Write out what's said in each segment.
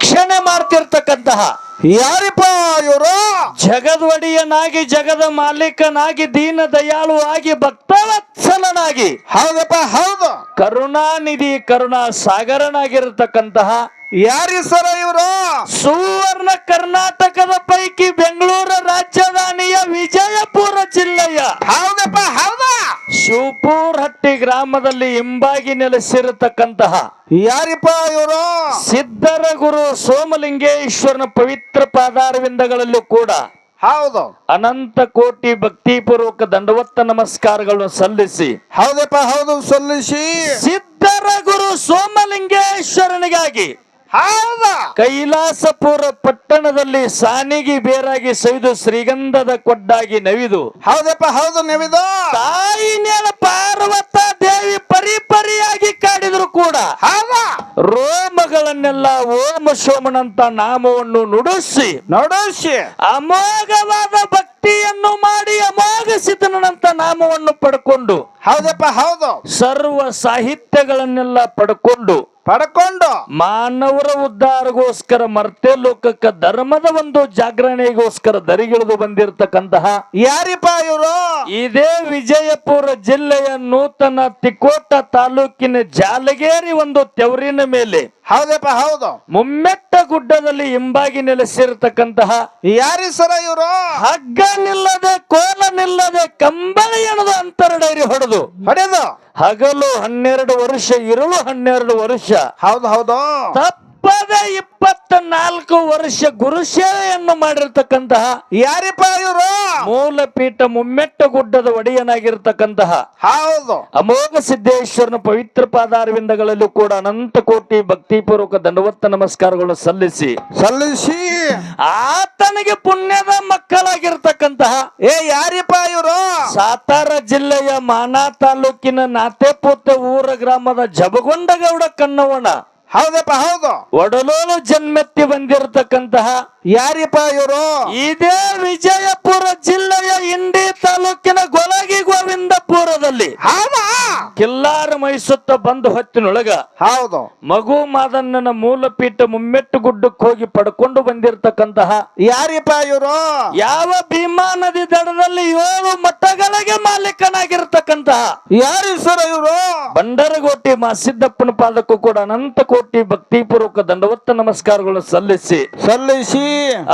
ರಕ್ಷಣೆ ಮಾಡ್ತಿರ್ತಕ್ಕಂತಹ ಯಾರಿಪ್ಪ ಇವರು? ಜಗದ್ವಡಿಯನಾಗಿ ಜಗದ ಮಾಲೀಕನಾಗಿ ದೀನ ದಯಾಳು ಆಗಿ ಭಕ್ತವತ್ಸಲನಾಗಿ ಹೌದಪ್ಪ ಹೌದು. ಕರುಣಾನಿಧಿ ಕರುಣಾ ಸಾಗರನಾಗಿರತಕ್ಕಂತಹ ಯಾರಿ ಸರ ಇವರು? ಸುವರ್ಣ ಕರ್ನಾಟಕದ ಪೈಕಿ ಬೆಂಗಳೂರು ರಾಜಧಾನಿಯ ವಿಜಯಪುರ ಜಿಲ್ಲೆಯ ಹೌದಪ್ಪ ಹೌದಾ? ಶಿವಪುರ ಹಟ್ಟಿ ಗ್ರಾಮದಲ್ಲಿ ಹಿಂಬಾಗಿ ನೆಲೆಸಿರತಕ್ಕಂತಹ ಯಾರಿಪ್ಪ ಇವರು? ಸಿದ್ಧರ ಗುರು ಸೋಮಲಿಂಗೇಶ್ವರನ ಪವಿತ್ರ ಪಾದಾರವಿಂದಗಳಲ್ಲೂ ಕೂಡ ಹೌದು. ಅನಂತ ಕೋಟಿ ಭಕ್ತಿಪೂರ್ವಕ ದಂಡವತ್ತ ನಮಸ್ಕಾರಗಳನ್ನು ಸಲ್ಲಿಸಿ ಹೌದಪ್ಪ ಹೌದು ಸಲ್ಲಿಸಿ. ಸಿದ್ಧರ ಗುರು ಸೋಮಲಿಂಗೇಶ್ವರನಿಗಾಗಿ ಹೌದ? ಕೈಲಾಸಪುರ ಪಟ್ಟಣದಲ್ಲಿ ಸಾನಿಗಿ ಬೇರಾಗಿ ಸೈದು ಶ್ರೀಗಂಧದ ಕೊಡ್ಡಾಗಿ ನವಿದು. ಹೌದಪ್ಪ ಹೌದು ನವಿದು. ತಾಯಿ ನೆಲ ಪಾರ್ವತ ದೇವಿ ಪರಿಪರಿಯಾಗಿ ಕಾಡಿದ್ರು ಕೂಡ. ಹೌದಾ? ರೋಮಗಳನ್ನೆಲ್ಲ ಓಮ ಸೋಮನಂತ ನಾಮವನ್ನು ನುಡಿಸಿ ನಡಸಿ. ಅಮೋಘವಾದ ಭಕ್ತಿಯನ್ನು ಮಾಡಿ ಅಮೋಘ ಸಿದ್ಧನಂತ ನಾಮವನ್ನು ಪಡ್ಕೊಂಡು ಹೌದಪ್ಪ ಹೌದು. ಸರ್ವ ಸಾಹಿತ್ಯಗಳನ್ನೆಲ್ಲ ಪಡ್ಕೊಂಡು ಪಡ್ಕೊಂಡು ಮಾನವರ ಉದ್ಧಾರಗೋಸ್ಕರ ಮರ್ತೆ ಲೋಕಕ್ಕ ಧರ್ಮದ ಒಂದು ಜಾಗರಣೆಗೋಸ್ಕರ ದರಿಗಿಳಿದು ಬಂದಿರತಕ್ಕಂತಹ ಯಾರಿಪ್ಪ ಇವರು? ಇದೇ ವಿಜಯಪುರ ಜಿಲ್ಲೆಯ ನೂತನ ತಿಕೋಟ ತಾಲೂಕಿನ ಜಾಲಗೇರಿ ಒಂದು ತೆವರಿನ ಮೇಲೆ ಹೌದಪ್ಪ ಹೌದು. ಮುಮ್ಮೆಟ್ಟ ಗುಡ್ಡದಲ್ಲಿ ಹಿಂಬಾಗಿ ನೆಲೆಸಿರತಕ್ಕಂತಹ ಯಾರಿ ಸರ ಇವರು? ಹಗ್ಗ ನಿಲ್ಲದೆ ಕೋಲ ನಿಲ್ಲದೆ ಕಂಬಳಿ ಅಂತರ ಡೈರಿ ಹೊಡೆದು ಹೊಡೆದು. ಹಗಲು ಹನ್ನೆರಡು ವರ್ಷ ಇರಲು ಹನ್ನೆರಡು ವರ್ಷ. ಹೌದು ಹೌದು. ತಪ್ಪದೆ ಇಪ್ಪತ್ತ ನಾಲ್ಕು ವರ್ಷ ಗುರುಸೇವೆಯನ್ನು ಮಾಡಿರ್ತಕ್ಕಂತಹ ಯಾರಿಪ್ಪ ಇವರು? ಮೂಲ ಪೀಠ ಮುಮ್ಮೆಟ್ಟ ಗುಡ್ಡದ ಒಡೆಯನಾಗಿರ್ತಕ್ಕಂತಹ ಹೌದು. ಅಮೋಘ ಸಿದ್ದೇಶ್ವರನ ಪವಿತ್ರ ಪಾದಾರವಿಂದಗಳಲ್ಲೂ ಕೂಡ ಅನಂತ ಕೋಟಿ ಭಕ್ತಿಪೂರ್ವಕ ದಂಡವತ್ತ ನಮಸ್ಕಾರಗಳು ಸಲ್ಲಿಸಿ ಸಲ್ಲಿಸಿ. ಆತನಿಗೆ ಪುಣ್ಯದ ಮಕ್ಕಳಾಗಿರ್ತಕ್ಕಂತಹ ಏ ಯಾರಿಪ್ಪ ಇವರು? ಸಾತಾರ ಜಿಲ್ಲೆಯ ಮಾನಾ ತಾಲೂಕಿನ ನಾತೆಪುತ್ತ ಊರ ಗ್ರಾಮದ ಜಬಗೊಂಡಗೌಡ ಕಣ್ಣವಣ ಹೌದಪ್ಪ ಹೌದು. ಒಡಲೋಲು ಜನ್ಮೆತ್ತಿ ಬಂದಿರತಕ್ಕಂತಹ ಯಾರಿಪ್ಪ ಇವರು? ಇದೇ ವಿಜಯಪುರ ಜಿಲ್ಲೆಯ ಇಂಡಿ ತಾಲೂಕಿನ ಗೊಲಗಿ ಗೋವಿಂದಪುರದಲ್ಲಿ. ಹೌದಾ? ಕಿಲ್ಲಾರ ಮೈಸುತ್ತ ಬಂದು ಹೊತ್ತಿನೊಳಗ ಹೌದು. ಮಗು ಮಾದಣ್ಣನ ಮೂಲಪೀಠ ಮುಮ್ಮೆಟ್ಟು ಗುಡ್ಡಕ್ಕೆ ಹೋಗಿ ಪಡ್ಕೊಂಡು ಬಂದಿರತಕ್ಕಂತಹ ಯಾರಿಪ್ಪ ಇವರು? ಯಾವ ಭೀಮಾ ನದಿ ದಡದಲ್ಲಿ ಏಳು ಮಠಗಳಿಗೆ ಮಾಲೀಕನಾಗಿರ್ತಕ್ಕಂತಹ ಯಾರು ಸರ್ ಇವರು? ಬಂಡರಗೋಟಿ ಮಾ ಸಿದ್ದಪ್ಪನ ಪಾದಕ್ಕೂ ಕೂಡ ಅನಂತ ಕೋಟಿ ಭಕ್ತಿಪೂರ್ವಕ ದಂಡವತ್ತ ನಮಸ್ಕಾರಗಳು ಸಲ್ಲಿಸಿ. ಸಲ್ಲಿಸಿ.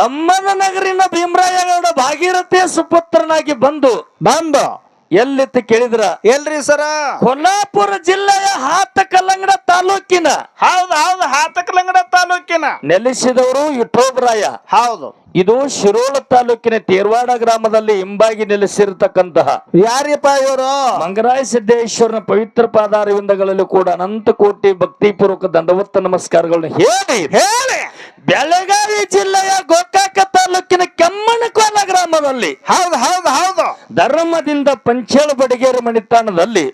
ಅಮ್ಮನ ನಗರಿನ ಭೀಮರಾಯಗೌಡ ಭಾಗೀರಥಿಯ ಸುಪುತ್ರನಾಗಿ ಬಂದು ಬಂದು. ಎಲ್ಲಿತ್ತು ಕೇಳಿದ್ರ? ಎಲ್ರಿ ಸರ? ಕೊಲ್ಲಾಪುರ ಜಿಲ್ಲೆಯ ಹಾತ ಕಲ್ಲಂಗಡ ತಾಲೂಕಿನ. ಹೌದು ಹೌದು ಹಾತಕಲ್ಲಂಗಡ ತಾಲೂಕಿನ. ನೆಲೆಸಿದವರು ಯುಠೋಬ್ರಾಯ ಹೌದು. ಇದು ಶಿರೋಳ ತಾಲೂಕಿನ ತೇರ್ವಾಡ ಗ್ರಾಮದಲ್ಲಿ ಹಿಂಬಾಗಿ ನೆಲೆಸಿರತಕ್ಕಂತಹ. ಯಾರಿಪ್ಪ ಇವರು? ಮಂಗರಾಯ ಸಿದ್ದೇಶ್ವರನ ಪವಿತ್ರ ಪಾದಾರವಿಂದಗಳಲ್ಲೂ ಕೂಡ ಅನಂತ ಕೋಟಿ ಭಕ್ತಿಪೂರ್ವಕ ದಂಡವತ್ತ ನಮಸ್ಕಾರಗಳನ್ನು ಹೇಳಿ. ಹೇಳಿ. ಬೆಳಗಾವಿ ಜಿಲ್ಲೆಯ ಗೋಕಾಕ ತಾಲೂಕಿನ ಕೆಮ್ಮಣಕೋಲ ಗ್ರಾಮದಲ್ಲಿ ಹೌದು ಹೌದು ಹೌದು. ಧರ್ಮದಿಂದ ಪಂಚೇಳ ಬಡಿಗೇರು ಮಣಿತಾಣದಲ್ಲಿ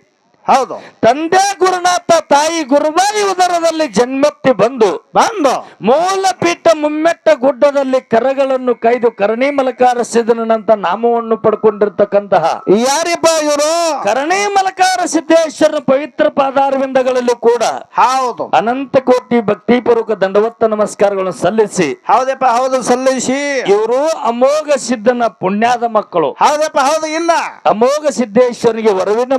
ಹೌದು. ತಂದೆ ಗುರುನಾಥ ತಾಯಿ ಗುರುಬಾಯಿ ಉದರದಲ್ಲಿ ಜನ್ಮಕ್ಕೆ ಬಂದು ಬಂದು. ಮೂಲ ಪೀಠ ಮುಮ್ಮೆಟ್ಟ ಗುಡ್ಡದಲ್ಲಿ ಕರಗಳನ್ನು ಕೈದು ಕರಣಿ ಮಲಕಾರ ಸಿದ್ಧನಂತ ನಾಮವನ್ನು ಪಡ್ಕೊಂಡಿರ್ತಕ್ಕಂತಹ ಯಾರಿಪ್ಪ ಇವರು? ಕರಣಿ ಮಲಕಾರ ಸಿದ್ದೇಶ್ವರ ಪವಿತ್ರ ಪಾದಾರವಿಂದಗಳಲ್ಲೂ ಕೂಡ ಹೌದು. ಅನಂತ ಕೋಟಿ ಭಕ್ತಿಪೂರ್ವಕ ದಂಡವತ್ತ ನಮಸ್ಕಾರಗಳನ್ನು ಸಲ್ಲಿಸಿ ಹೌದಪ್ಪ ಹೌದು ಸಲ್ಲಿಸಿ. ಇವರು ಅಮೋಘ ಸಿದ್ಧನ ಪುಣ್ಯದ ಮಕ್ಕಳು. ಹೌದಪ್ಪ ಹೌದು ಇಲ್ಲ. ಅಮೋಘ ಸಿದ್ದೇಶ್ವರನಿಗೆ ವರವಿನ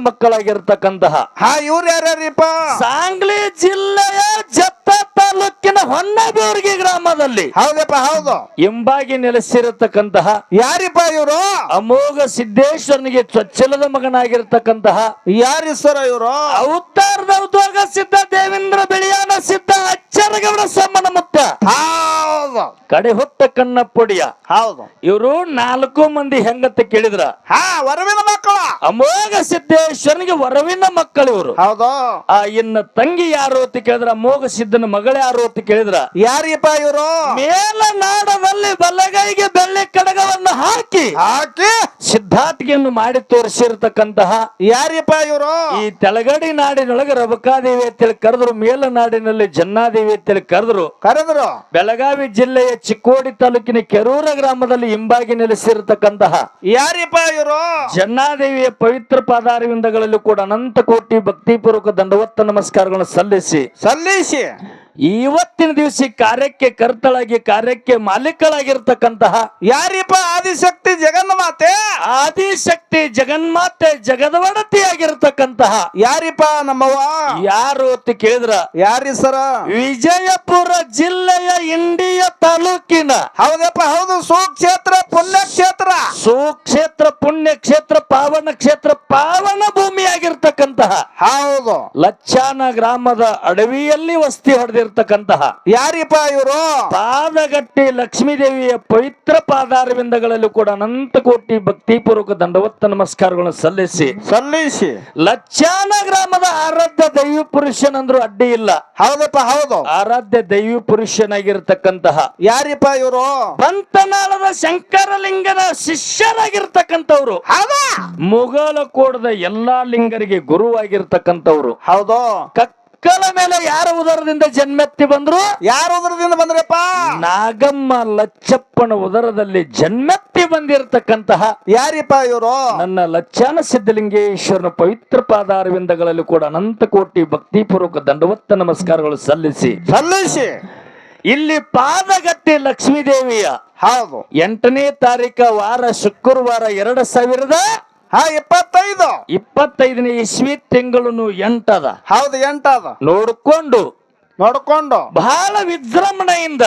ಮಕ್ಕಳಾಗಿರ್ತಕ್ಕಂತಹ ಹಾ ಇವ್ರು ಯಾರ್ಯಾರಿಪ್ಪ? ಸಾಂಗ್ಲಿ ಜಿಲ್ಲೆಯ ಜತ್ತ ತಾಲೂಕಿನ ಹೊನ್ನಬೇರ್ಗಿ ಗ್ರಾಮದಲ್ಲಿ ಹೌದಪ್ಪ ಹೌದು. ಎಂಬಾಗಿ ನೆಲೆಸಿರತಕ್ಕಂತಹ ಯಾರಿಪ್ಪ ಇವರು? ಅಮೋಘ ಸಿದ್ದೇಶ್ವರನಿಗೆ ಚೊಚ್ಚಲದ ಮಗನಾಗಿರ್ತಕ್ಕಂತಹ ಯಾರಿ ಸರ ಇವರು? ಅವತಾರದ ಉದ್ಯೋಗ ಸಿದ್ಧ ದೇವೇಂದ್ರ ಬೆಳಿಯಾನ ಸಿದ್ಧ ಅಚ್ಚರಗೌಡ ಸಮ್ಮನ ಮುತ್ತ. ಹೌದು. ಕಡೆ ಹೊತ್ತ ಕಣ್ಣ ಪುಡಿಯ. ಹೌದು. ಇವರು ನಾಲ್ಕು ಮಂದಿ ಹೆಂಗತ್ತ ಕೇಳಿದ್ರ? ಹಾ ವರವಿನ ಮಕ್ಕಳ. ಅಮೋಘ ಸಿದ್ದೇಶ್ವರನಿಗೆ ವರವಿನ ಮಕ್ಕಳು ಇವರು. ಹೌದಾ. ಆ ಇನ್ನ ತಂಗಿ ಯಾರು ಅಂತ ಕೇಳಿದ್ರ ಮೋಗ ಸಿದ್ದನ ಮಗಳ ಯಾರು ಅಂತ ಕೇಳಿದ್ರ. ಯಾರಿಪ್ಪ ಇವರು? ಮೇಲ ನಾಡದಲ್ಲಿ ಬಲಗೈಗೆ ಬೆಳ್ಳಿ ಕಡಗವನ್ನು ಹಾಕಿ ಹಾಕಿ. ಸಿದ್ಧಾರ್ಥಿಗೆಯನ್ನು ಮಾಡಿ ತೋರಿಸಿರ್ತಕ್ಕಂತಹ ಯಾರಿಪ್ಪ ಇವರು? ಈ ತೆಲಗಡಿ ನಾಡಿನೊಳಗೆ ರಬಕಾದೇವಿ ಅಂತೇಳಿ ಕರೆದ್ರು ಮೇಲ ನಾಡಿನಲ್ಲಿ ಜನ್ನಾದೇವಿ ಅಂತೇಳಿ ಕರೆದ್ರು. ಕರೆದ್ರು. ಬೆಳಗಾವಿ ಜಿಲ್ಲೆಯ ಚಿಕ್ಕೋಡಿ ತಾಲೂಕಿನ ಕೆರೂರ ಗ್ರಾಮದಲ್ಲಿ ಹಿಂಬಾಗಿ ನೆಲೆಸಿರತಕ್ಕಂತಹ ಯಾರಿಪ್ಪ ಇವರು? ಜನ್ನಾದೇವಿಯ ಪವಿತ್ರ ಪಾದಾರವಿಂದಗಳಲ್ಲಿ ಕೂಡ ಅನಂತ ಕೋಟಿ ಭಕ್ತಿಪೂರ್ವಕ ದಂಡವತ್ತ ನಮಸ್ಕಾರಗಳನ್ನು ಸಲ್ಲಿಸಿ. ಸಲ್ಲಿಸಿ. ಇವತ್ತಿನ ದಿವಸ ಕಾರ್ಯಕ್ಕೆ ಕರ್ತಳಾಗಿ ಕಾರ್ಯಕ್ಕೆ ಮಾಲೀಕಳಾಗಿರ್ತಕ್ಕಂತಹ ಯಾರಿಪ್ಪ ಆದಿಶಕ್ತಿ ಜಗನ್ಮಾತೆ? ಆದಿಶಕ್ತಿ ಜಗನ್ಮಾತೆ ಜಗದವಡತಿಯಾಗಿರ್ತಕ್ಕಂತಹ ಯಾರಿಪ್ಪ ನಮ್ಮವ್ವ? ಯಾರು ಅಂತ ಕೇಳಿದ್ರ? ಯಾರಿ ಸರ? ವಿಜಯಪುರ ಜಿಲ್ಲೆಯ ಇಂಡಿಯ ತಾಲೂಕಿನ ಹೌದಪ್ಪ ಹೌದು ಸುಕ್ಷೇತ್ರ ಪುಣ್ಯಕ್ಷೇತ್ರ. ಸುಕ್ಷೇತ್ರ ಪುಣ್ಯ ಕ್ಷೇತ್ರ ಪಾವನ ಕ್ಷೇತ್ರ ಪಾವನ ಭೂಮಿಯಾಗಿರ್ತಕ್ಕಂತಹ ಹೌದು. ಲಚ್ಚಾನ ಗ್ರಾಮದ ಅಡವಿಯಲ್ಲಿ ವಸ್ತಿ ಹೊಡೆದಿರ್ತಕ್ಕಂತಹ ಯಾರಿಪ್ಪ ಇವರು? ಪಾದಗಟ್ಟಿ ಲಕ್ಷ್ಮೀದೇವಿಯ ಪವಿತ್ರ ಪಾದಾರವಿಂದಗಳಲ್ಲೂ ಕೂಡ ಅನಂತ ಕೋಟಿ ಭಕ್ತಿಪೂರ್ವಕ ದಂಡವತ್ತ ನಮಸ್ಕಾರಗಳನ್ನು ಸಲ್ಲಿಸಿ. ಸಲ್ಲಿಸಿ. ಲಚ್ಚಾನ ಗ್ರಾಮದ ಆರಾಧ್ಯ ದೈವ ಪುರುಷನಂದ್ರು ಅಡ್ಡಿ ಇಲ್ಲ. ಹೌದಪ್ಪ ಹೌದು. ಆರಾಧ್ಯ ದೈವ ಪುರುಷನಾಗಿರ್ತಕ್ಕಂತಹ ಯಾರಿಪ್ಪ ಇವರು? ಪಂತನಾಳದ ಶಂಕರಲಿಂಗನ ಶಿಷ್ಯರಾಗಿರ್ತಕ್ಕಂಥವ್ರು. ಕೋಡದ ಎಲ್ಲಾ ಲಿಂಗರಿಗೆ ಗುರುವಾಗಿರ್ತಕ್ಕಂಥವ್ರು. ಹೌದು. ಕಕ್ಕಳ ಮೇಲೆ ಯಾರ ಉದರದಿಂದ ಜನ್ಮೆತ್ತಿ ಬಂದ್ರು? ಯಾರ ಉದರದಿಂದ ಬಂದ್ರಪ್ಪ? ನಾಗಮ್ಮ ಲಚ್ಚಪ್ಪನ ಉದರದಲ್ಲಿ ಜನ್ಮೆತ್ತಿ ಬಂದಿರತಕ್ಕಂತಹ ಯಾರಿಪ್ಪ ಇವರು? ನನ್ನ ಲಚ್ಚಾನ ಸಿದ್ಧಲಿಂಗೇಶ್ವರನ ಪವಿತ್ರ ಪಾದಾರವಿಂದಗಳಲ್ಲಿ ಕೂಡ ಅನಂತ ಕೋಟಿ ಭಕ್ತಿಪೂರ್ವಕ ದಂಡವತ್ತ ನಮಸ್ಕಾರಗಳು ಸಲ್ಲಿಸಿ. ಸಲ್ಲಿಸಿ. ಇಲ್ಲಿ ಪಾದಗಟ್ಟಿ ಲಕ್ಷ್ಮೀದೇವಿಯ ಹೌದು. ಎಂಟನೇ ತಾರೀಕ ವಾರ ಶುಕ್ರವಾರ ಎರಡು ಸಾವಿರದ ಹಾ ಇಪ್ಪತ್ತೈದು. ಇಪ್ಪತ್ತೈದನೇ ಇಸ್ವಿ ತಿಂಗಳು ಎಂಟದ. ಹೌದು ಎಂಟದ. ನೋಡ್ಕೊಂಡು. ನೋಡ್ಕೊಂಡು. ಬಹಳ ವಿಜೃಂಭಣೆಯಿಂದ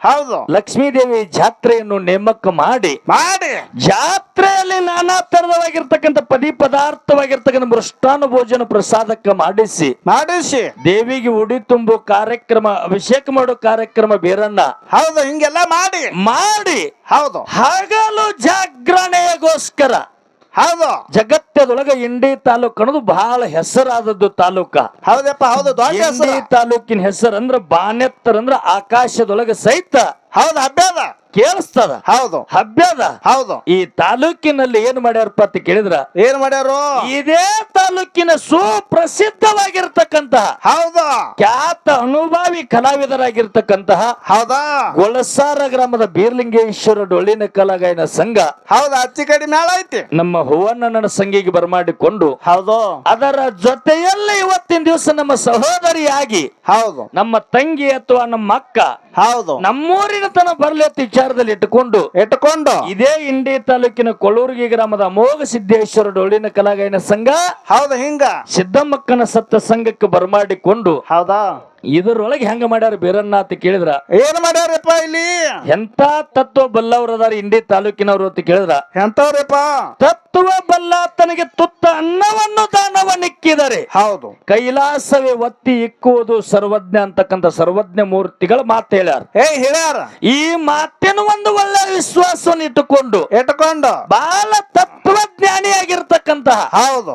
ಹೌದು. ಲಕ್ಷ್ಮೀದೇವಿ ಜಾತ್ರೆಯನ್ನು ನೇಮಕ ಮಾಡಿ ಮಾಡಿ. ಜಾತ್ರೆಯಲ್ಲಿ ನಾನಾ ತರದವಾಗಿರ್ತಕ್ಕಂಥ ಪದಿ ಪದಾರ್ಥವಾಗಿರ್ತಕ್ಕಂಥ ಮೃಷ್ಟಾನ ಭೋಜನ ಪ್ರಸಾದಕ್ಕೆ ಮಾಡಿಸಿ ಮಾಡಿಸಿ. ದೇವಿಗೆ ಉಡಿ ತುಂಬು ಕಾರ್ಯಕ್ರಮ ಅಭಿಷೇಕ ಮಾಡೋ ಕಾರ್ಯಕ್ರಮ ಬೇರನ್ನ ಹೌದು ಹಿಂಗೆಲ್ಲ ಮಾಡಿ. ಮಾಡಿ. ಹೌದು. ಹಗಲು ಜಾಗರಣೆಗೋಸ್ಕರ ಹೌದು. ಜಗತ್ತದೊಳಗ ಇಂಡಿ ತಾಲೂಕು ಅನ್ನೋದು ಬಹಳ ಹೆಸರಾದದ್ದು ತಾಲೂಕ. ಹೌದಪ್ಪ ಹೌದು ದೊಡ್ಡ ಹೆಸರು. ತಾಲೂಕಿನ ಹೆಸರಂದ್ರ ಅಂದ್ರ ಆಕಾಶದೊಳಗೆ ಅಂದ್ರ ಆಕಾಶದೊಳಗ ಸಹಿತ. ಹೌದು ಹಬ್ಬದ. ಕೇಳಿಸ್ತದ. ಹೌದು. ಹಬ್ಬದ. ಹೌದು. ಈ ತಾಲೂಕಿನಲ್ಲಿ ಏನ್ ಮಾಡ್ಯಾರಪ್ಪ ಅಂತ ಕೇಳಿದ್ರ? ಏನ್ ಮಾಡ್ಯಾರು? ಇದೇ ತಾಲೂಕಿನ ಸುಪ್ರಸಿದ್ಧವಾಗಿರ್ತಕ್ಕಂತಹ ಹೌದು. ಖ್ಯಾತ ಅನುಭಾವಿ ಕಲಾವಿದರಾಗಿರ್ತಕ್ಕಂತಹ ಹೌದಾ? ಗೊಳಸಾರ ಗ್ರಾಮದ ಬೀರ್ಲಿಂಗೇಶ್ವರ ಡೊಳ್ಳಿನ ಕಲಾಗಾಯನ ಸಂಘ ಹೌದಾ ಅಚ್ಚಿ ಕಡಿಮೆ ಮೇಳ ಐತಿ. ನಮ್ಮ ಹೂವಣ್ಣನ ಸಂಘಿಗೆ ಬರಮಾಡಿಕೊಂಡು ಹೌದು. ಅದರ ಜೊತೆಯಲ್ಲೇ ಇವತ್ತಿನ ದಿವಸ ನಮ್ಮ ಸಹೋದರಿಯಾಗಿ ಹೌದು. ನಮ್ಮ ತಂಗಿ ಅಥವಾ ನಮ್ಮ ಅಕ್ಕ ಹೌದು. ನಮ್ಮೂರಿನ ತನ ಬರ್ಲಿ ಅಂತ ವಿಚಾರದಲ್ಲಿ ಇಟ್ಟುಕೊಂಡು ಇಟ್ಟುಕೊಂಡು ಇದೇ ಇಂಡಿ ತಾಲೂಕಿನ ಕೊಳೂರ್ಗಿ ಗ್ರಾಮದ ಮೋಗ ಸಿದ್ದೇಶ್ವರ ಡೊಳ್ಳಿನ ಕಲಾಗಾಯನ ಸಂಘ ಹೌದ ಹಿಂಗ. ಸಿದ್ದಮ್ಮಕ್ಕನ ಸತ್ತ ಸಂಘಕ್ಕೆ ಬರಮಾಡಿಕೊಂಡು ಹೌದಾ? ಇದರೊಳಗೆ ಹೆಂಗ ಮಾಡ್ಯಾರ ಬೀರಣ್ಣ ಅಂತ ಕೇಳಿದ್ರ. ಏನ್ ಮಾಡ್ಯಾರಪ್ಪ ಇಲ್ಲಿ? ಎಂತ ತತ್ವ ಬಲ್ಲವ್ರ ಅದಾರ ಇಂಡಿ ತಾಲೂಕಿನವ್ರು ಅಂತ ಕೇಳಿದ್ರ. ಎಂತವ್ರಪ್ಪ ತತ್ವ ಬಲ್ಲ ತನಗೆ ತುತ್ತ ಅನ್ನವನ್ನು ದಾನವನ್ನಿಕ್ಕಿದರೆ ಹೌದು. ಕೈಲಾಸವೇ ಒತ್ತಿ ಇಕ್ಕುವುದು ಸರ್ವಜ್ಞ ಅಂತಕ್ಕಂಥ ಸರ್ವಜ್ಞ ಮೂರ್ತಿಗಳ ಮಾತು ಹೇಳ್ಯಾರ. ಏ ಹೇಳ್ಯಾರ? ಈ ಮಾತಿನ ಒಂದು ಒಳ್ಳೆ ವಿಶ್ವಾಸವನ್ನು ಇಟ್ಟುಕೊಂಡು ಇಟ್ಕೊಂಡು ಬಾಲ ತತ್ವಜ್ಞಾನಿಯಾಗಿರ್ತಕ್ಕಂತಹ ಹೌದು.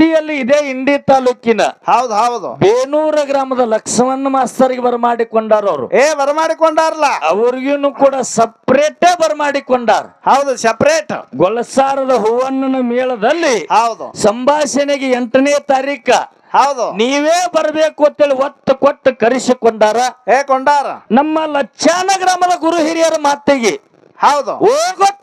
ವೃತ್ತಿಯಲ್ಲಿ ಇದೇ ಇಂಡಿ ತಾಲೂಕಿನ. ಹೌದು ಹೌದು. ಬೇನೂರ ಗ್ರಾಮದ ಲಕ್ಷ್ಮಣ ಮಾಸ್ತರಿಗೆ ಬರಮಾಡಿಕೊಂಡಾರ ಅವರು. ಏ ಬರಮಾಡಿಕೊಂಡಾರಲ್ಲ ಅವ್ರಿಗೂ ಕೂಡ ಸಪ್ರೇಟ್ ಬರಮಾಡಿಕೊಂಡಾರ. ಹೌದು ಸಪ್ರೇಟ್ ಗೊಲಸಾರದ ಹೂವಣ್ಣನ ಮೇಳದಲ್ಲಿ ಹೌದು. ಸಂಭಾಷಣೆಗೆ ಎಂಟನೇ ತಾರೀಕ. ಹೌದು. ನೀವೇ ಬರಬೇಕು ಅಂತೇಳಿ ಒತ್ತು ಕೊಟ್ಟು ಕರೆಸಿಕೊಂಡಾರ. ಏ ಕೊಂಡಾರ? ನಮ್ಮ ಲಚ್ಚಾನ ಗ್ರಾಮದ ಗುರು ಹಿರಿಯರ ಮಾತಿಗೆ ಹೌದು.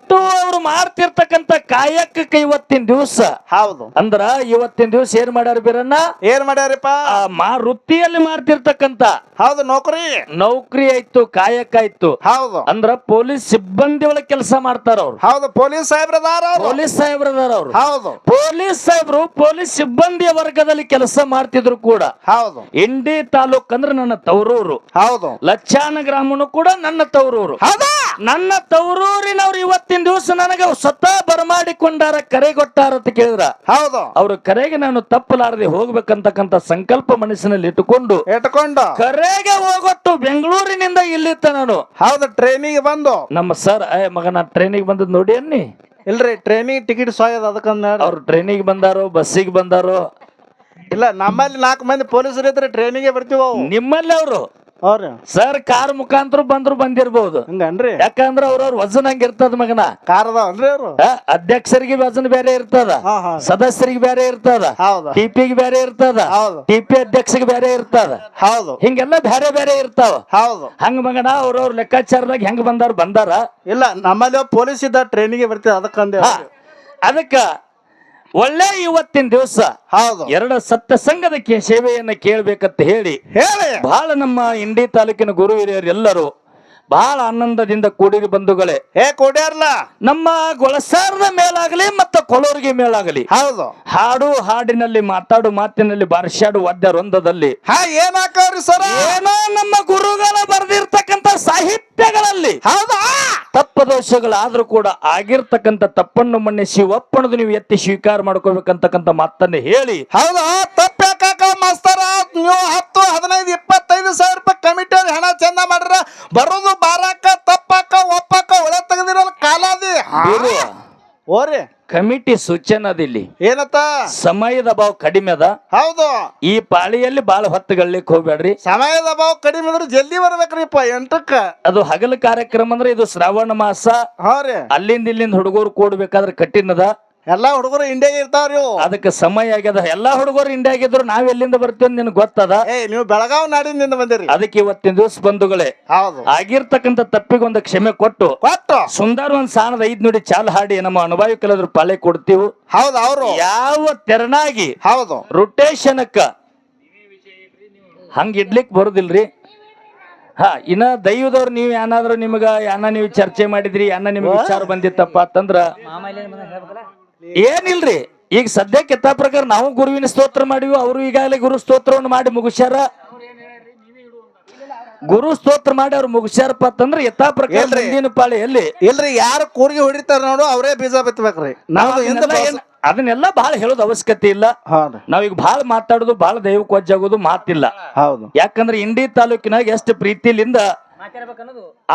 ಹೋಗೊಟ್ಟು ಅವ್ರು ಮಾಡ್ತಿರ್ತಕ್ಕಂಥ ಕಾಯಕಕ್ಕೆ ಇವತ್ತಿನ ದಿವಸ. ಹೌದು. ಅಂದ್ರ ಇವತ್ತಿನ ದಿವಸ ಏನ್ ಮಾಡ್ಯಾರ ಬೀರಣ್ಣ? ಏನ್ ಮಾಡ್ಯಾರಪ್ಪ? ಆ ಮಾ ವೃತ್ತಿಯಲ್ಲಿ ಮಾರ್ತಿರ್ತಕ್ಕಂತ ಹೌದು ನೌಕರಿ. ನೌಕರಿ ಆಯ್ತು ಕಾಯಕ ಆಯ್ತು. ಹೌದು. ಅಂದ್ರ ಪೊಲೀಸ್ ಸಿಬ್ಬಂದಿ ಒಳಗೆ ಕೆಲಸ ಮಾಡ್ತಾರ ಅವ್ರು. ಹೌದು ಪೊಲೀಸ್ ಸಾಹೇಬ್ರದಾರ ಪೊಲೀಸ್ ಸಾಹೇಬ್ರದಾರ ಅವ್ರು. ಹೌದು. ಪೊಲೀಸ್ ಸಾಹೇಬ್ರು ಪೊಲೀಸ್ ಸಿಬ್ಬಂದಿಯ ವರ್ಗದಲ್ಲಿ ಕೆಲಸ ಮಾಡ್ತಿದ್ರು ಕೂಡ. ಹೌದು. ಇಂಡಿ ತಾಲೂಕ್ ಅಂದ್ರೆ ನನ್ನ ತವರೂರು. ಹೌದು. ಲಚ್ಚಾನ ಗ್ರಾಮನು ಕೂಡ ನನ್ನ ತವರೂರು. ಹೌದಾ? ನನ್ನ ತವರೂರಿನವ್ರು ಇವತ್ತಿನ ದಿವಸ ನನಗೆ ಸ್ವತಃ ಬರಮಾಡಿಕೊಂಡಾರ ಕರೆ ಕೊಟ್ಟಾರ ಅಂತ ಕೇಳಿದ್ರ. ಹೌದು. ಅವ್ರ ಕರೆಗೆ ನಾನು ತಪ್ಪಲಾರದೆ ಹೋಗ್ಬೇಕಂತಕ್ಕಂತ ಸಂಕಲ್ಪ ಮನಸ್ಸಿನಲ್ಲಿ ಇಟ್ಟುಕೊಂಡು ಇಟ್ಕೊಂಡು ಕರೆಗೆ ಹೋಗೊಟ್ಟು ಬೆಂಗಳೂರಿನಿಂದ ಇಲ್ಲಿತ್ತ ನಾನು. ಹೌದು ಟ್ರೈನಿಗೆ ಬಂದು. ನಮ್ಮ ಸರ್ ಏ ಮಗ ನಾನು ಟ್ರೈನಿಗೆ ಬಂದದ್ ನೋಡಿ ಅನ್ನಿ. ಇಲ್ರಿ ಟ್ರೈನಿಗೆ ಟಿಕೆಟ್ ಸಾಯದ ಅದಕ್ಕಂದ ಅವ್ರು ಟ್ರೈನಿಗೆ ಬಂದಾರೋ ಬಸ್ಸಿಗೆ ಬಂದಾರೋ? ಇಲ್ಲ ನಮ್ಮಲ್ಲಿ ನಾಲ್ಕು ಮಂದಿ ಪೊಲೀಸರು ಇದ್ರೆ ಟ್ರೈನಿಗೆ ಬರ್ತೀವ? ನಿಮ್ಮಲ್ಲಿ ಅವರು. ಅವ್ರಿ? ಸರ್ ಕಾರ್ ಮುಖಾಂತರ ಬಂದ್ರು ಬಂದಿರ್ಬಹುದು ಹಂಗನ್ರಿ? ಯಾಕಂದ್ರ ಅವ್ರವ್ರ ವಜನ್ ಹಂಗ ಇರ್ತದ ಮಗನ? ಕಾರದವನ್ರಿ ಅವರು? ಆ, ಅಧ್ಯಕ್ಷರಿಗೆ ವಜನ್ ಬೇರೆ ಇರ್ತದ ಹಾ ಹಾ. ಸದಸ್ಯರಿಗೆ ಬೇರೆ ಇರ್ತದ ಹೌದು. ಟಿಪಿಗೆ ಬೇರೆ ಇರ್ತದ ಹೌದು. ಟಿಪಿ ಅಧ್ಯಕ್ಷಗೆ ಬೇರೆ ಇರ್ತದ. ಹೌದು. ಹಿಂಗೆಲ್ಲ ಬೇರೆ ಬೇರೆ ಇರ್ತಾವ. ಹೌದು. ಹಂಗ ಮಗನ ಅವ್ರವ್ರ ಲೆಕ್ಕಾಚಾರದಾಗ ಹೆಂಗ್ ಬಂದಾರ ಬಂದಾರ? ಇಲ್ಲ ನಮ್ಮಲ್ಲಿ ಪೊಲೀಸ್ ಇದ್ದ ಟ್ರೈನಿಗೆ ಬರ್ತೀವಿ ಅದಕ್ಕಂದೆ ಹಾ, ಅದಕ್ಕ ಒಳ್ಳೆ ಇವತ್ತಿನ ದಿವಸ. ಹೌದು. ಎರಡ ಸತ್ಯ ಸಂಘದ ಸೇವೆಯನ್ನ ಕೇಳ್ಬೇಕಂತ ಹೇಳಿ ಹೇಳಿ. ಬಹಳ ನಮ್ಮ ಇಂಡಿ ತಾಲೂಕಿನ ಗುರು ಹಿರಿಯರು ಎಲ್ಲರೂ ಬಹಳ ಆನಂದದಿಂದ ಕೂಡಿರಿ ಬಂಧುಗಳೇ. ಏ ಕೊಡ್ಯಾರ್ಲ? ನಮ್ಮ ಗೊಳಸಾರದ ಮೇಲಾಗಲಿ ಮತ್ತ ಕೊಳೋರಿಗೆ ಮೇಲಾಗಲಿ. ಹೌದು. ಹಾಡು ಹಾಡಿನಲ್ಲಿ ಮಾತಾಡು ಮಾತಿನಲ್ಲಿ ಬಾರಿಸಾಡು ವಾದ್ಯ ವೃಂದದಲ್ಲಿ. ಹಾ ಏನ್ ಸರ್? ಸರ ಏನೋ ನಮ್ಮ ಗುರುಗಳ ಬರ್ದಿರ್ತಕ್ಕಂತ ಸಾಹಿತ್ಯಗಳಲ್ಲಿ. ಹೌದಾ? ತಪ್ಪದೋಷಗಳಾದ್ರೂ ಕೂಡ ಆಗಿರ್ತಕ್ಕಂತ ತಪ್ಪನ್ನು ಮನ್ನಿಸಿ ಒಪ್ಪಣದು ನೀವು ಎತ್ತಿ ಸ್ವೀಕಾರ ಮಾಡ್ಕೋಬೇಕಂತಕ್ಕಂತ ಮಾತನ್ನ ಹೇಳಿ. ಹೌದಾ? ತಪ್ಪ ಮಾಸ್ತರ ನೀವು ಹತ್ತು ಹದಿನೈದು ಇಪ್ಪತ್ತೈದು ಸಾವಿರ ರೂಪಾಯಿ ಕಮಿಟಿ ಬರೋದು ಬಾರಾಕ ತಪ್ಪಾಕ ಒಪ್ಪಾಕ ಒಳ ತೆಗೆದಿರಲ್ಲ ಕಾಲಾದಿ. ಗುರು ಓರಿ ಕಮಿಟಿ ಸೂಚನೆ ಅದಿಲ್ಲಿ ಏನತ್ತ? ಸಮಯದ ಅಭಾವ ಕಡಿಮೆ ಅದ. ಹೌದು. ಈ ಪಾಳಿಯಲ್ಲಿ ಬಾಳ ಹೊತ್ತುಗಳಿಕ್ ಹೋಗ್ಬೇಡ್ರಿ. ಸಮಯದ ಅಭಾವ ಕಡಿಮೆ ಅಂದ್ರೆ ಜಲ್ದಿ ಬರ್ಬೇಕ್ರಿಪ್ಪ ಎಂಟಕ್ಕ. ಅದು ಹಗಲ ಕಾರ್ಯಕ್ರಮ ಅಂದ್ರೆ ಇದು ಶ್ರಾವಣ ಮಾಸ. ಹಾ ರೀ ಅಲ್ಲಿಂದ ಇಲ್ಲಿಂದ ಹುಡುಗರು ಕೂಡ್ಬೇಕಾದ್ರೆ ಕಠಿಣದ. ಎಲ್ಲಾ ಹುಡುಗರು ಇಂಡಿಯಾಗೆ ಇರ್ತಾವ್ರಿ ಇವು ಅದಕ್ಕೆ ಸಮಯ ಆಗ್ಯದ. ಎಲ್ಲಾ ಹುಡುಗರು ಇಂಡಿಯಾಗಿದ್ರು ನಾವ್ ಎಲ್ಲಿಂದ ಬರ್ತೀವಿ ನಿನ್ ಗೊತ್ತದ? ಏ ನೀವು ಬೆಳಗಾವ್ ನಾಡಿನಿಂದ ಬಂದಿರಿ. ಅದಕ್ಕೆ ಇವತ್ತಿನ ದಿವಸ ಬಂಧುಗಳೇ ಹೌದು. ಆಗಿರ್ತಕ್ಕಂಥ ತಪ್ಪಿಗೊಂದು ಕ್ಷಮೆ ಕೊಟ್ಟು ಕೊಟ್ಟು. ಸುಂದರ ಒಂದ್ ಸಾಣದ ಐದ್ ನುಡಿ ಚಾಲ್ ಹಾಡಿ ನಮ್ಮ ಅನುಭವಿ ಪಾಳೆ ಕೊಡ್ತೀವಿ. ಹೌದು ಅವರು. ಯಾವ ತೆರನಾಗಿ ಹೌದು. ರೊಟೇಷನ್ಕ್ಕ ಹಂಗ ಇಡ್ಲಿಕ್ ಬರುದಿಲ್ರಿ? ಹಾ ಇನ್ನ ದೈವದವ್ರು ನೀವ್ ಏನಾದ್ರು ನಿಮ್ಗ ಯಾನ ನೀವು ಚರ್ಚೆ ಮಾಡಿದ್ರಿ ಯಾನ ನಿಮ್ಗೆ ವಿಚಾರ ಬಂದಿತ್ತಪ್ಪ ಅಂತಂದ್ರ ಏನಿಲ್ರಿ? ಈಗ ಸದ್ಯಕ್ಕೆ ಕೆತ್ತ ಪ್ರಕಾರ ನಾವು ಗುರುವಿನ ಸ್ತೋತ್ರ ಮಾಡಿವಿ ಅವರು ಈಗಾಗಲೇ ಗುರು ಸ್ತೋತ್ರವನ್ನು ಮಾಡಿ ಮುಗಿಸ್ಯಾರ? ಗುರು ಸ್ತೋತ್ರ ಮಾಡಿ ಅವ್ರು ಮುಗಿಸ್ಯಾರಪ್ಪ ಅಂತಂದ್ರೆ ಯಥಾ ಪ್ರಕಾರ? ಮುಂದಿನ ಎಲ್ಲಿ ಇಲ್ರಿ ಯಾರು ಕೂರ್ಗಿ ಹೊಡಿತಾರ ನೋಡು ಅವರೇ ಬೀಜ ಬಿತ್ತಬೇಕ್ರಿ ನಾವು ಅದನ್ನೆಲ್ಲಾ ಹಿಂದೆ ಅದನ್ನೆಲ್ಲ ಏನ್- ಅದನ್ನೆಲ್ಲ ಬಹಳ ಹೇಳೋದು ಅವಶ್ಯಕತೆ ಇಲ್ಲ. ಹೌದು. ನಾವೀಗ ಬಹಳ ಮಾತಾಡೋದು ಬಹಳ ದೈವಕ್ಕೆ ವಜ್ಜಾಗೋದು ಮಾತಿಲ್ಲ. ಹೌದು. ಯಾಕಂದ್ರೆ ಇಂಡಿ ತಾಲೂಕಿನಾಗ ಎಷ್ಟು ಪ್ರೀತಿಲಿಂದ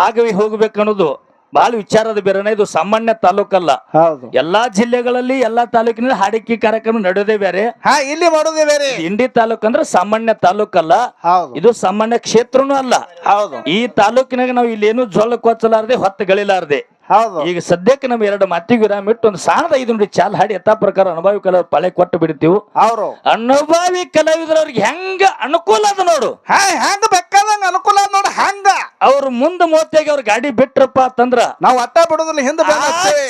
ಆಗವಿ ಹೋಗ್ಬೇಕನ್ನೋದು ಬಹಳ ವಿಚಾರದ ಬೇರೆ ಇದು ಸಾಮಾನ್ಯ ತಾಲೂಕಲ್ಲ. ಹೌದು. ಎಲ್ಲಾ ಜಿಲ್ಲೆಗಳಲ್ಲಿ ಎಲ್ಲಾ ತಾಲೂಕಿನಲ್ಲಿ ಹಾಡಿಕೆ ಕಾರ್ಯಕ್ರಮ ನಡೆಯೋದೇ ಬೇರೆ. ಹಾ ಇಲ್ಲಿ ಮಾಡೋದೇ ಬೇರೆ. ಇಂಡಿ ತಾಲೂಕ್ ಅಂದ್ರೆ ಸಾಮಾನ್ಯ ತಾಲೂಕಲ್ಲ. ಹೌದು. ಇದು ಸಾಮಾನ್ಯ ಕ್ಷೇತ್ರನೂ ಅಲ್ಲ. ಹೌದು. ಈ ತಾಲೂಕಿನಾಗ ನಾವು ಇಲ್ಲಿ ಏನು ಜೊಳ್ಳ ಕೊಚ್ಚಲಾರ್ದೆ ಹೊತ್ತು ಗಳಿಲಾರ್ದೆ. ಹೌದು. ಈಗ ಸದ್ಯಕ್ಕೆ ನಮ್ಮ ಎರಡು ಮಾತಿಗೆ ವಿರಾಮ ಇಟ್ಟು ಒಂದು ಸಾವಿರದ ಐದು ನೋಡಿ ಚಾಲ್ ಹಾಡಿ ಯಥಾ ಪ್ರಕಾರ ಅನುಭವಿ ಕಲಾವಿದ ಪಳೆ ಕೊಟ್ಟು ಬಿಡ್ತೀವಿ. ಅವರು ಅನುಭವಿ ಕಲಾವಿದರವ್ರಿಗೆ ಹೆಂಗ ಅನುಕೂಲ ಅದ ನೋಡು. ಹಾ ಹೆಂಗ ಬೇಕಾದಂಗ ಅನುಕೂಲ ಅದು ನೋಡು ಹಂಗ. ಅವ್ರು ಮುಂದೆ ಮೂವತ್ತಾಗಿ ಅವ್ರ ಗಾಡಿ ಬಿಟ್ರಪ್ಪ ಅಂತಂದ್ರ ನಾವು ಅಟ್ಟ ಬಿಡೋದಿಲ್ಲ ಹಿಂದೆ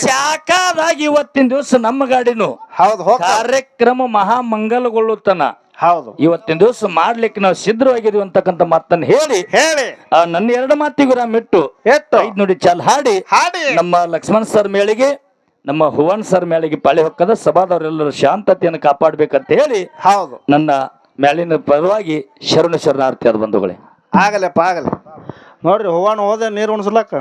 ಚಾಕಾದಾಗಿ ಇವತ್ತಿನ ದಿವಸ ನಮ್ಮ ಗಾಡಿನು ಹೌದು ಕಾರ್ಯಕ್ರಮ ಮಹಾ ಮಂಗಲಗೊಳ್ಳುತ್ತನ ಹೌದು. ಇವತ್ತಿನ ದಿವಸ ಮಾಡ್ಲಿಕ್ಕೆ ನಾವು ಸಿದ್ಧವಾಗಿದೀವಿ ಅಂತಕ್ಕಂಥ ಮಾತನ್ನ ಹೇಳಿ ಹೇಳಿ. ಆ ನನ್ನ ಎರಡು ಮಾತಿಗೂ ಮಿಟ್ಟು ಎತ್ತು. ಐದು ನೋಡಿ ಚಾಲ್ ಹಾಡಿ. ಹಾಡಿ. ನಮ್ಮ ಲಕ್ಷ್ಮಣ್ ಸರ್ ಮೇಳಿಗೆ ನಮ್ಮ ಹುವನ್ ಸರ್ ಮೇಳಿಗೆ ಪಾಳಿ ಹೊಕ್ಕದ ಸಭಾದವರೆಲ್ಲರೂ ಶಾಂತತೆಯನ್ನು ಕಾಪಾಡ್ಬೇಕಂತ ಹೇಳಿ ಹೌದು. ನನ್ನ ಮೇಲಿನ ಪರವಾಗಿ ಶರಣ ಶರಣಾರ್ಥಿ ಆದ ಬಂಧುಗಳೇ. ಆಗಲಪ್ಪ ಆಗಲಿ. ನೋಡ್ರಿ ಹೂವನ್ ಹೋದೆ ನೀರು ಉಣಿಸ್ಲಕ್ಕ?